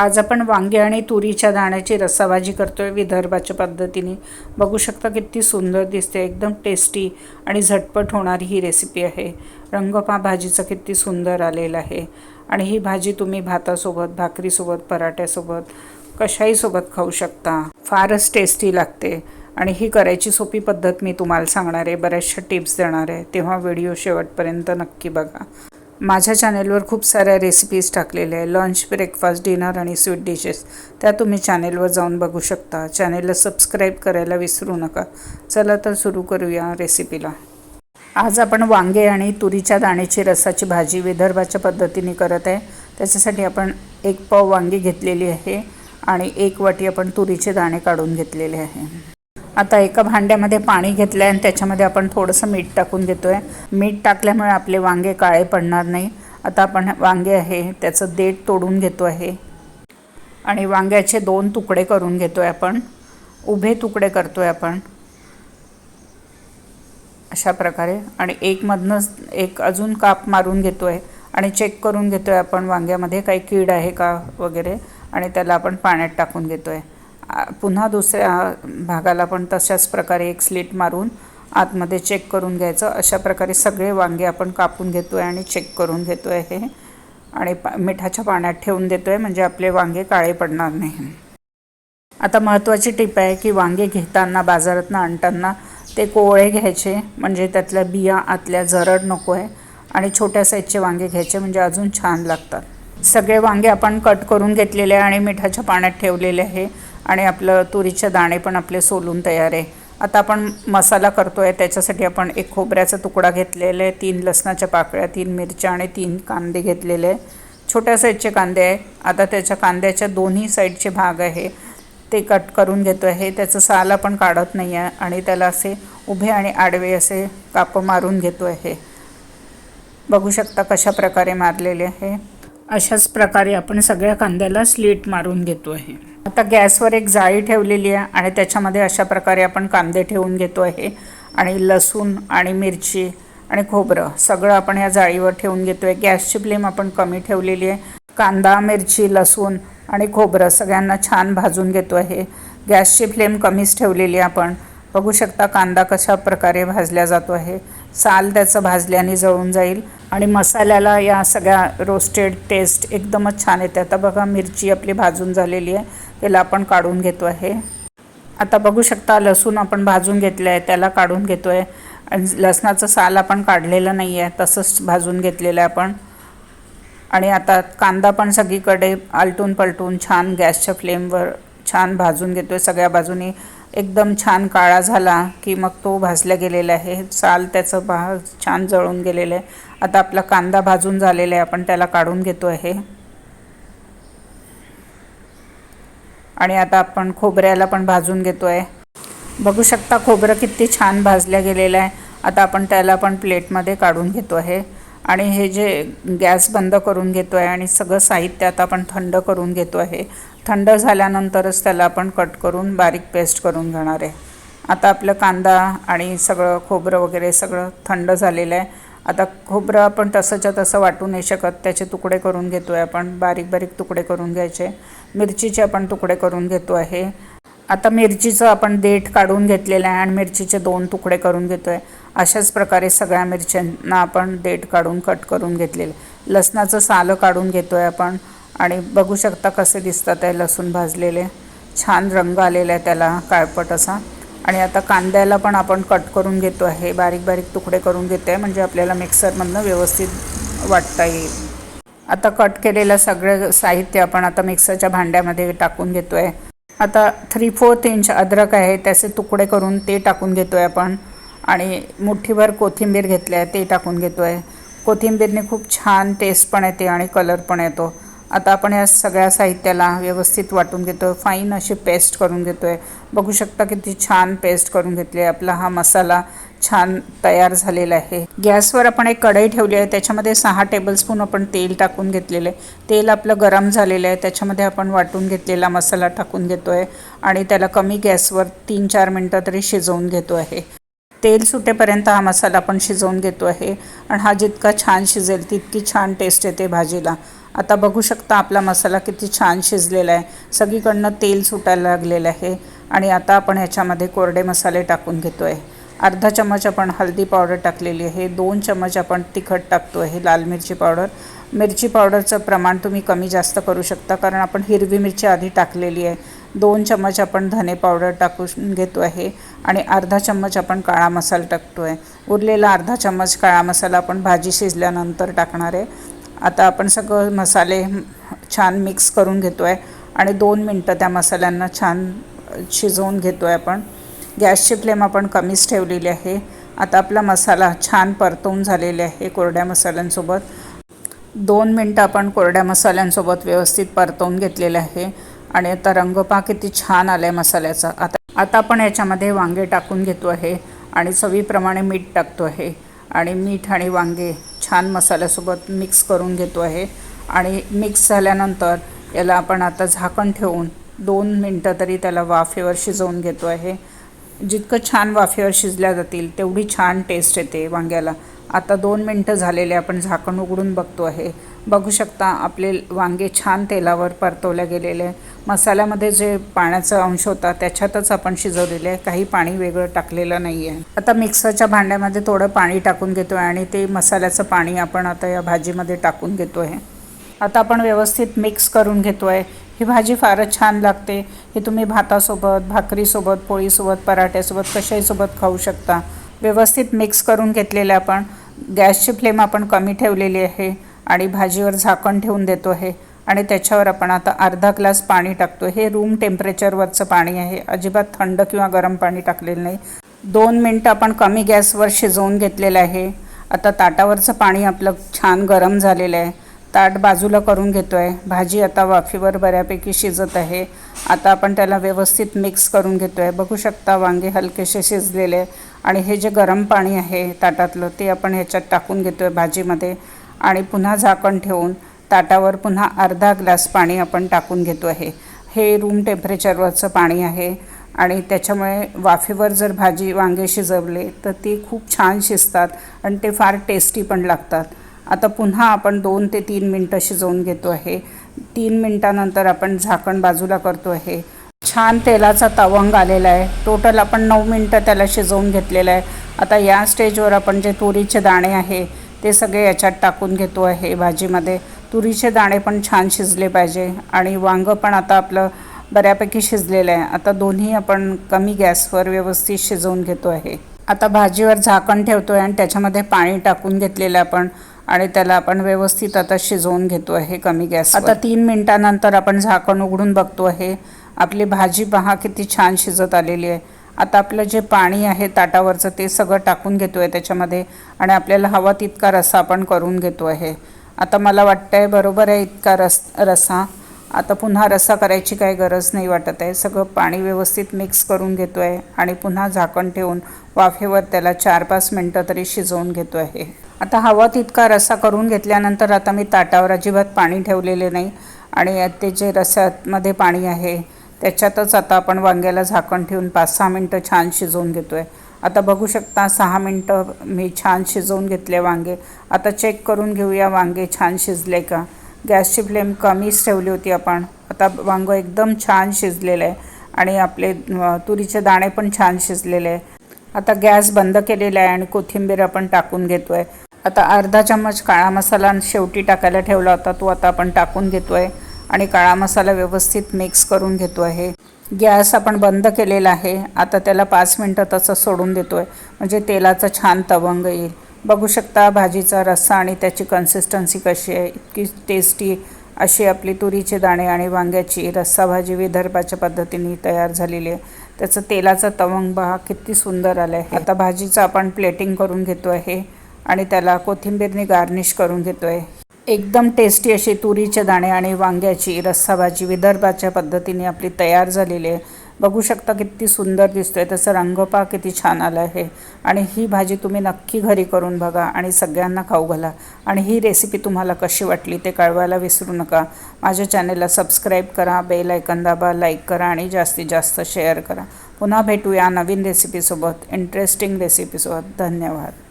आज आपण वांगे आणि तुरीच्या दाण्याची रस्साभाजी आहे विदर्भाच्या पद्धतीने. बघू शकता किती सुंदर दिसते एकदम टेस्टी आणि झटपट होणारी ही रेसिपी आहे. रंगपा भाजीचं किती सुंदर आलेलं आहे. आणि ही भाजी तुम्ही भातासोबत भाकरीसोबत पराठ्यासोबत कशाहीसोबत खाऊ शकता. फारच टेस्टी लागते. आणि ही करायची सोपी पद्धत मी तुम्हाला सांगणार आहे बऱ्याचशा टिप्स देणार आहे. तेव्हा व्हिडिओ शेवटपर्यंत नक्की बघा. माझ्या चॅनेलवर खूप साऱ्या रेसिपीज टाकलेल्या आहे लंच ब्रेकफास्ट डिनर आणि स्वीट डिशेस त्या तुम्ही चॅनेलवर जाऊन बघू शकता. चॅनेलला सबस्क्राईब करायला विसरू नका. चला तर सुरू करूया रेसिपीला आज आपण वांगे आणि तुरीच्या दाण्याची रसाची भाजी विदर्भाच्या पद्धतीने करत आहे. त्याच्यासाठी आपण एक पाव वांगी घेतलेली आहे आणि एक वाटी आपण तुरीचे दाणे काढून घेतलेले आहे. आता एका भांड्यामध्ये पाणी घेतलं आहे आणि त्याच्यामध्ये आपण थोडंसं मीठ टाकून घेतो आहे मीठ टाकल्यामुळे आपले वांगे काळे पडणार नाही. आता आपण वांगे आहे त्याचं देठ तोडून घेतो आहे. आणि वांग्याचे दोन तुकडे करून घेतो आहे आपण. उभे तुकडे करतो आहे आपण. अशा प्रकारे. आणि एकमधनंच एक अजून काप मारून घेतो आहे आणि चेक करून घेतो आहे आपण वांग्यामध्ये काही कीड आहे का वगैरे. आणि त्याला आपण पाण्यात टाकून घेतो आहे पुन्हा दुसऱ्या भागाला पण तशाच प्रकारे एक स्लिट मारून आतमध्ये चेक करून घ्यायचं. अशा प्रकारे सगळे वांगे आपण कापून घेतो आहे आणि चेक करून घेतो आहे हे. आणि पा मिठाच्या पाण्यात ठेवून देतो आहे म्हणजे आपले वांगे काळे पडणार नाही. आता महत्त्वाची टीप आहे की वांगे घेताना बाजारातनं आणताना ते कोवळे घ्यायचे म्हणजे त्यातल्या बिया आतल्या जरड नको आहे आणि छोट्या साईजचे वांगे घ्यायचे म्हणजे अजून छान लागतात. सगळे वांगे आपण कट करून घेतलेले आहे आणि मिठाच्या पाण्यात ठेवलेले आहे. आणि आपलं तुरीचे दाणे पण आपले सोलून तयार आहे. आता आपण मसाला करतो आहे त्याच्यासाठी आपण एक खोबऱ्याचा तुकडा घेतलेला आहे तीन लसणाच्या पाकळ्या तीन मिरच्या आणि तीन कांदे घेतलेले आहे. छोट्या साईजचे कांदे आहे. आता त्याच्या कांद्याच्या दोन्ही साईडचे भाग आहे. ते कट करून घेतो आहे. त्याचं साल आपण काढत नाही आहे आणि त्याला असे उभे आणि आडवे असे कापं मारून घेतो आहे. बघू शकता कशा प्रकारे मारलेले आहे. अशाच प्रकारे आपण सगळ्या कांद्याला स्लीट मारून घेतो आहे. आता गॅसवर एक जाळी ठेवलेली आहे आणि त्याच्यामध्ये अशा प्रकारे आपण कांदे ठेवून घेतो आहे. आणि लसूण आणि मिरची आणि खोबरं सगळं आपण या जाळीवर ठेवून घेतो आहे गॅसची फ्लेम आपण कमी ठेवलेली आहे. कांदा मिरची लसूण आणि खोबरं सगळ्यांना छान भाजून घेतो आहे. गॅसची फ्लेम कमीच ठेवलेली आहे आपण. बघू शकता कांदा कशा प्रकारे भाजल्या जातो आहे. साल त्याचं भाजल्याने जळून जाईल आणि मसाल्याला या सगळ्या रोस्टेड टेस्ट एकदमच छान येते. आता बघा मिरची आपली भाजून झालेली आहे. त्याला आपण काढून घेतो आहे. आता बघू शकता लसूण आपण भाजून घेतलं आहे. त्याला काढून घेतो आहे आणि लसणाचं साल आपण काढलेलं नाही आहे. तसंच भाजून घेतलेलं आहे आपण. आणि आता कांदा पण सगळीकडे आलटून पलटून छान गॅसच्या फ्लेमवर छान भाजून घेतो आहे सगळ्या बाजूनी एकदम छान काळा झाला की मग तो भाजला गेलेला आहे. साल त्याचं भा छान जळून गेलेलं आहे. आता आपला कांदा भाजून झालेला आहे. आपण त्याला काढून घेतो आहे. आणि आता आपण खोबऱ्याला पण भाजून घेतो आहे. बघू शकता खोबरं किती छान भाजल्या गेलेलं आहे. आता आपण त्याला पण प्लेटमध्ये काढून घेतो आहे. आणि हे जे गॅस बंद करून घेतो आहे आणि सगळं साहित्य आता आपण थंड करून घेतो आहे थंड झाल्यानंतरच त्याला आपण कट करून बारीक पेस्ट करून घेणार आहे. आता आपलं कांदा आणि सगळं खोबरं वगैरे सगळं थंड झालेलं आहे. आता खोबरं आपण तसंच्या तसं वाटू नाही शकत त्याचे तुकडे करून घेतो आहे आपण बारीक बारीक तुकडे करून घ्यायचे. मिरचीचे आपण तुकडे करून घेतो आहे. आता मिरचीचं आपण देठ काढून घेतलेलं आहे आणि मिरचीचे दोन तुकडे करून घेतो आहे अशाच प्रकारे सगळ्या मिरच्यांना आपण देठ काढून कट करून घेतलेलं लसणाचं सालं काढून घेतो आहे आपण. आणि बघू शकता कसे दिसतात आहे लसूण भाजलेले. छान रंग आलेला आहे त्याला काळपट असा. आणि आता कांद्याला पण आपण कट करून घेतो आहे बारीक बारीक तुकडे करून घेतो आहे म्हणजे आपल्याला मिक्सरमधनं व्यवस्थित वाटता येईल. आता कट केलेलं सगळं साहित्य आपण आता मिक्सरच्या भांड्यामध्ये टाकून घेतो आहे आता थ्री फोर्थ इंच अद्रक आहे त्याचे तुकडे करून ते टाकून घेतो आहे आपण. आणि मुठ्ठीभर कोथिंबीर घेतले आहे ते टाकून घेतो आहे कोथिंबीरने खूप छान टेस्ट पण येते आणि कलर पण येतो. आता आपण या सगळ्या साहित्याला व्यवस्थित वाटून घेतो आहे फाईन अशी पेस्ट करून घेतो आहे बघू शकता किती छान पेस्ट करून घेतली आहे आपला हा मसाला. छान तयार झालेला आहे. गॅसवर आपण एक कढई ठेवली आहे. त्याच्यामध्ये सहा टेबलस्पून आपण तेल टाकून घेतलेलं आहे. तेल आपलं गरम झालेलं आहे. त्याच्यामध्ये आपण वाटून घेतलेला मसाला टाकून घेतो आहे आणि त्याला कमी गॅसवर तीन चार मिनटं तरी शिजवून घेतो आहे. तेल सुटेपर्यंत हा मसाला आपण शिजवून घेतो आहे आणि हा जितका छान शिजेल तितकी छान टेस्ट येते भाजीला. आता बघू शकता आपला मसाला किती छान शिजलेला आहे. सगळीकडनं तेल सुटायला लागलेलं आहे आणि आता आपण ह्याच्यामध्ये कोरडे मसाले टाकून घेतो आहे अर्धा चम्मच आपण हळदी पावडर टाकलेली आहे. दोन चम्मच आपण तिखट टाकतो आहे लाल मिरची पावडर. मिरची पावडरचं प्रमाण तुम्ही कमी जास्त करू शकता कारण आपण हिरवी मिरची आधी टाकलेली आहे. दोन चम्मच आपण धने पावडर टाकून घेतो आहे आणि अर्धा चम्मच आपण काळा मसाला टाकतो आहे. उरलेला अर्धा चम्मच काळा मसाला आपण भाजी शिजल्यानंतर टाकणार आहे. आता आपण सगळं मसाले छान मिक्स करून घेतो आहे आणि दोन मिनटं त्या मसाल्यांना छान शिजवून घेतो आहे आपण. गॅसची फ्लेम आपण कमीच ठेवलेली आहे. आता आपला मसाला छान परतवून झालेले आहे कोरड्या मसाल्यांसोबत. दोन मिनटं आपण कोरड्या मसाल्यांसोबत व्यवस्थित परतवून घेतलेलं आहे. आणि आता रंगपा किती छान आला आहे मसाल्याचा. आता आता आपण याच्यामध्ये वांगे टाकून घेतो आहे. आणि चवीप्रमाणे मीठ टाकतो आहे. आणि मीठ आणि वांगे छान मसाल्यासोबत मिक्स करून घेतो आहे. आणि मिक्स झाल्यानंतर याला आपण आता झाकण ठेवून दोन मिनटं तरी त्याला वाफेवर शिजवून घेतो आहे. जितकं छान वाफेवर शिजल्या जातील तेवढी छान टेस्ट येते वांग्याला. आता दोन मिनटं झालेले आपण झाकण उघडून बघतो आहे. बघू शकता आपले वांगे छान तेलावर परतवल्या गेलेले मसाल्यामध्ये जे पाण्याचा अंश होता त्याच्यातच आपण शिजवलेले आहे. काही पाणी वेगळं टाकलेलं नाही आहे. आता मिक्सरच्या भांड्यामध्ये थोडं पाणी टाकून घेतो आहे आणि ते मसाल्याचं पाणी आपण आता या भाजीमध्ये टाकून घेतो आहे आता आपण व्यवस्थित मिक्स करून घेतो आहे ही भाजी फारच छान लागते. ही तुम्ही भातासोबत भाकरीसोबत पोळीसोबत पराठ्यासोबत कशाहीसोबत खाऊ शकता. व्यवस्थित मिक्स करून घेतलेलं आपण. गॅसची फ्लेम आपण कमी ठेवलेली आहे आणि भाजीवर झाकण ठेवून देतो आहे. आणि त्याच्यावर आपण आता अर्धा ग्लास पाणी टाकतो. हे रूम टेम्परेचरवरचं पाणी आहे. अजिबात थंड किंवा गरम पाणी टाकलेलं नाही. दोन मिनटं आपण कमी गॅसवर शिजवून घेतलेलं आहे. आता ताटावरचं पाणी आपलं छान गरम झालेलं आहे. ताट बाजूला करून घेतो आहे भाजी आता वाफेवर बऱ्यापैकी शिजत आहे. आता आपण त्याला व्यवस्थित मिक्स करून घेतो आहे बघू शकता वांगे हलकेसे शिजलेले आणि हे जे गरम पाणी आहे ताटातलं ते आपण ह्याच्यात टाकून घेतो आहे भाजीमध्ये. आणि पुन्हा झाकण ठेवून ताटावर पुन्हा अर्धा ग्लास पाणी आपण टाकून घेतो आहे. हे रूम टेम्परेचरवरचं पाणी आहे आणि त्याच्यामुळे वाफेवर जर भाजी वांगे शिजवले तर ती खूप छान शिजतात आणि ते फार टेस्टी पण लागतात. आता पुन्हा आपण दोन ते तीन मिनटं शिजवून घेतो आहे. तीन मिनटानंतर आपण झाकण बाजूला करतो आहे. छान तेलाचा तवंग आलेला आहे. टोटल आपण नऊ मिनटं त्याला शिजवून घेतलेलं आहे. आता या स्टेजवर आपण जे तुरीचे दाणे आहे ते सगळे याच्यात टाकून घेतो आहे भाजीमध्ये. तुरीचे दाणे पण छान शिजले पाहिजे आणि वांगं पण आता आपलं बऱ्यापैकी शिजलेलं आहे. आता दोन्ही आपण कमी गॅसवर व्यवस्थित शिजवून घेतो आहे. आता भाजीवर झाकण ठेवतो आहे आणि त्याच्यामध्ये पाणी टाकून घेतलेलं आपण. आणि त्याला आपण व्यवस्थित आता शिजवून घेतो आहे कमी गॅस आता तीन मिनटानंतर आपण झाकण उघडून बघतो आहे. आपली भाजी पहा किती छान शिजत आलेली आहे. आता आपलं जे पाणी आहे ताटावरचं ते सगळं टाकून घेतो आहे त्याच्यामध्ये आणि आपल्याला हवा तितका रस्सा आपण करून घेतो आहे. आता मला वाटतं आहे बरोबर आहे इतका रस रस्सा आता पुन्हा रस्सा करायची काही गरज नाही वाटत आहे. सगळं पाणी व्यवस्थित मिक्स करून घेतो आहे आणि पुन्हा झाकण ठेवून वाफेवर त्याला चार पाच मिनटं तरी शिजवून घेतो आहे. आता हवा तितका रस्सा करून घेतल्यानंतर आता मी ताटावर अजिबात पाणी ठेवलेले नाही. आणि ते जे रस्स्यामध्ये पाणी आहे त्याच्यातच आता आपण वांग्याला झाकण ठेवून पाच सहा मिनटं छान शिजवून घेतो आहे आता बघू शकता सहा मिनटं मी छान शिजवून घेतले वांगे. आता चेक करून घेऊया वांगे छान शिजले का? गॅसची फ्लेम कमीच ठेवली होती आपण. आता वांगं एकदम छान शिजलेलं आहे. आणि आपले तुरीचे दाणे पण छान शिजलेले आहे. आता गॅस बंद केलेला आहे आणि कोथिंबीर आपण टाकून घेतो आहे आता अर्धा चम्मच काळा मसाला शेवटी टाकायला ठेवला होता तो आता आपण टाकून घेतो आहे आणि काळा मसाला व्यवस्थित मिक्स करून घेतो आहे गॅस आपण बंद केलेला आहे आता त्याला पाच मिनटं तसं सोडून देतो आहे म्हणजे तेलाचा छान तवंग येईल. बघू शकता भाजीचा रस्सा आणि त्याची कन्सिस्टन्सी कशी आहे इतकी टेस्टी अशी आपली तुरीचे दाणे आणि वांग्याची रस्सा भाजी विदर्भाच्या पद्धतीने तयार झालेली आहे. त्याचं तेलाचा तवंग बहा किती सुंदर आलं आहे आता भाजीचं आपण प्लेटिंग करून घेतो आहे आणि त्याला कोथिंबीरने गार्निश करून घेतो आहे एकदम टेस्टी अशी तुरीचे दाणे आणि वांग्याची रस्सा भाजी विदर्भाच्या पद्धतीने आपली तयार झालेली आहे. बघू शकता किती सुंदर दिसतोय त्याचा रंगपा किती छान आला आहे. आणि ही भाजी तुम्ही नक्की घरी करून बघा आणि सगळ्यांना खाऊ घाला. आणि ही रेसिपी तुम्हाला कशी वाटली ते कळवायला विसरू नका. माझ्या चॅनेलला सबस्क्राईब करा बेल ऐकन दाबा लाईक करा आणि जास्तीत जास्त शेअर करा. पुन्हा भेटूया नवीन रेसिपीसोबत इंटरेस्टिंग रेसिपीसोबत धन्यवाद.